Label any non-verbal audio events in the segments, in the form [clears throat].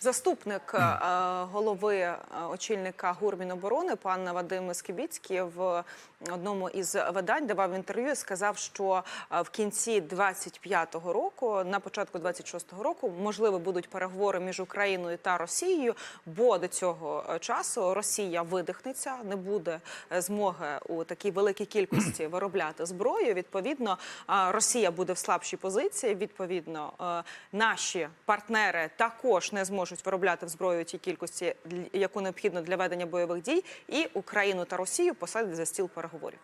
Заступник е, голови е, очільника ГУР Міноборони пан Вадим Скибіцький в одному із видань давав інтерв'ю і сказав, що е, в кінці 25-го року, на початку 26-го року, можливо, будуть переговори між Україною та Росією, бо до цього часу Росія видихнеться, не буде змоги у такій великій кількості [clears throat] виробляти зброю. Відповідно, Росія буде в слабшій позиції. Відповідно, наші партнери також не зможуть виробляти в зброю ті кількості, яку необхідно для ведення бойових дій, і Україну та Росію посадять за стіл переговорів.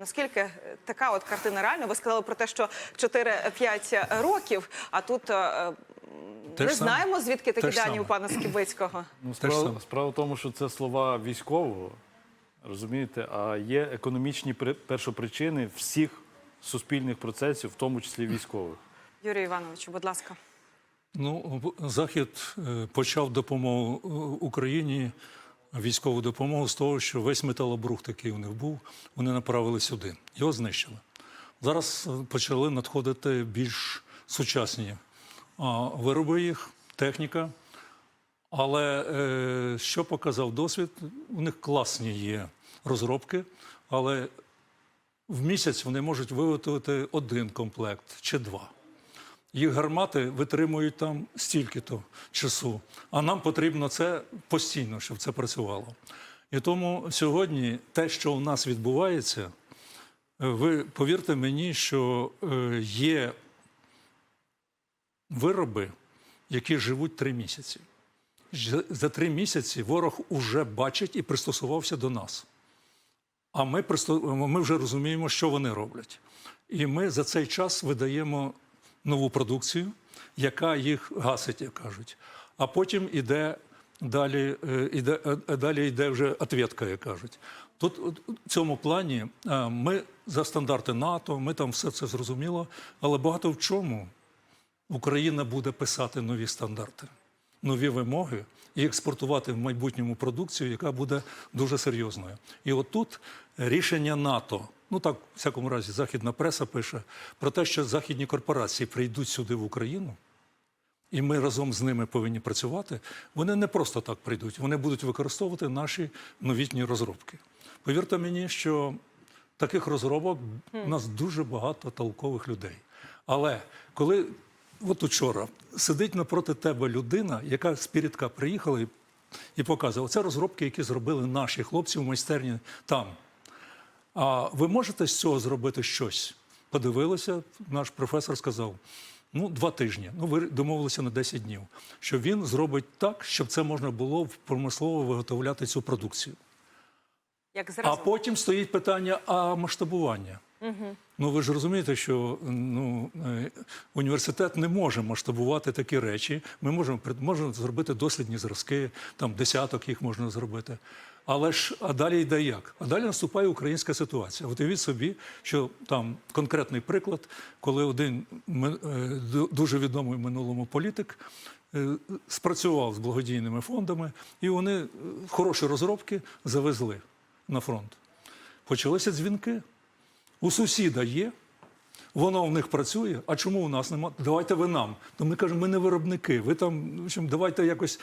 Наскільки е, така от картина реальна? Ви сказали про те, що 4-5 років, а тут е, Те не саме. знаємо, звідки такі Те дані саме. у пана Скібицького. Ну, справа, справа в тому, що це слова військового, розумієте, а є економічні при- першопричини всіх суспільних процесів, в тому числі військових. Юрій Іванович, будь ласка. Ну, Захід е, почав допомогу е, Україні, військову допомогу з того, що весь металобрухт, який у них був, вони направили сюди. Його знищили. Зараз е, почали надходити більш сучасні вироби їх, техніка. Але що показав досвід? У них класні є розробки, але в місяць вони можуть виготовити один комплект чи два. Їх гармати витримують там стільки-то часу, а нам потрібно це постійно, щоб це працювало. І тому сьогодні те, що у нас відбувається, ви повірте мені, що е, є вироби, які живуть три місяці. За три місяці ворог уже бачить і пристосувався до нас. А ми, ми вже розуміємо, що вони роблять. І ми за цей час видаємо нову продукцію, яка їх гасить, як кажуть. А потім іде далі, е, іде, е, далі йде вже ответка, як кажуть. Тут в цьому плані е, ми за стандарти НАТО, ми там все це зрозуміло, але багато в чому Україна буде писати нові стандарти, нові вимоги і експортувати в майбутньому продукцію, яка буде дуже серйозною. І отут рішення НАТО, ну так, в всякому разі, західна преса пише про те, що західні корпорації прийдуть сюди в Україну. І ми разом з ними повинні працювати. Вони не просто так прийдуть, вони будуть використовувати наші новітні розробки. Повірте мені, що таких розробок у нас дуже багато толкових людей. Але коли от учора сидить напроти тебе людина, яка з Пірідка приїхала і, і показує, це розробки, які зробили наші хлопці в майстерні там. А ви можете з цього зробити щось? Подивилися, наш професор сказав: ну, два тижні. Ну, ви домовилися на 10 днів, що він зробить так, щоб це можна було промислово виготовляти цю продукцію. Як А потім стоїть питання а масштабування. Ну ви ж розумієте, що ну, е, університет не може масштабувати такі речі. Ми можемо можемо зробити дослідні зразки, там десяток їх можна зробити. Але ж а далі йде як? А далі наступає українська ситуація. От уявіть собі, що там конкретний приклад, коли один е, ду- дуже відомий минулому політик е, спрацював з благодійними фондами, і вони хороші розробки завезли на фронт. Почалися дзвінки. У сусіда є, воно в них працює. А чому у нас немає? Давайте ви нам. То ми кажемо, ми не виробники. Ви там, в общем, давайте якось.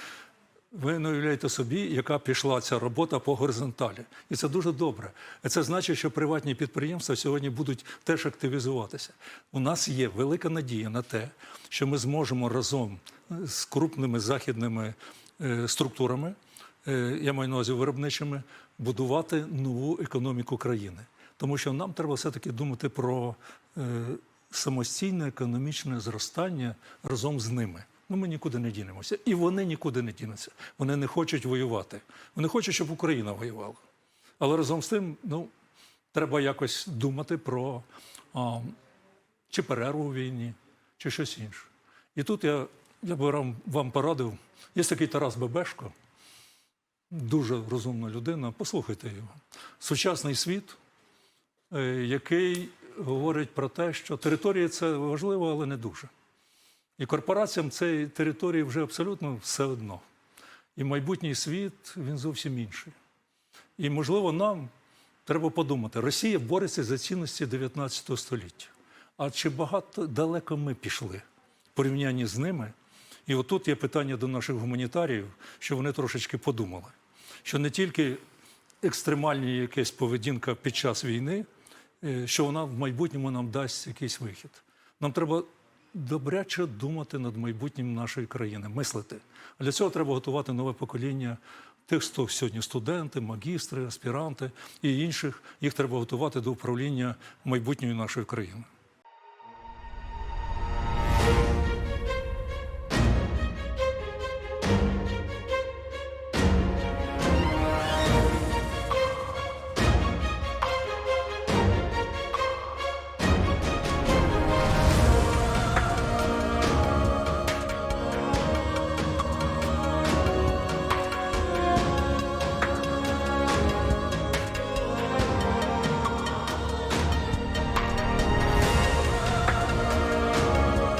Ви не уявляєте собі, яка пішла ця робота по горизонталі. І це дуже добре. І Це значить, що приватні підприємства сьогодні будуть теж активізуватися. У нас є велика надія на те, що ми зможемо разом з крупними західними е, структурами, е, я маю на увазі виробничими, будувати нову економіку країни. Тому що нам треба все-таки думати про е, самостійне економічне зростання разом з ними. Ну, ми нікуди не дінемося. І вони нікуди не дінуться. Вони не хочуть воювати. Вони хочуть, щоб Україна воювала. Але разом з тим, ну, треба якось думати про а, чи перерву у війні, чи щось інше. І тут я, я би вам, порадив. Є такий Тарас Бебешко, дуже розумна людина. Послухайте його. Сучасний світ, який говорить про те, що територія це важливо, але не дуже. І корпораціям цієї території вже абсолютно все одно. І майбутній світ він зовсім інший. І, можливо, нам треба подумати: Росія бореться за цінності 19 століття. А чи багато далеко ми пішли в порівнянні з ними? І отут є питання до наших гуманітаріїв, що вони трошечки подумали, що не тільки екстремальні якась поведінка під час війни, е, що вона в майбутньому нам дасть якийсь вихід. Нам треба добряче думати над майбутнім нашої країни, мислити. А для цього треба готувати нове покоління тих, хто сьогодні студенти, магістри, аспіранти і інших. Їх треба готувати до управління майбутньої нашої країни.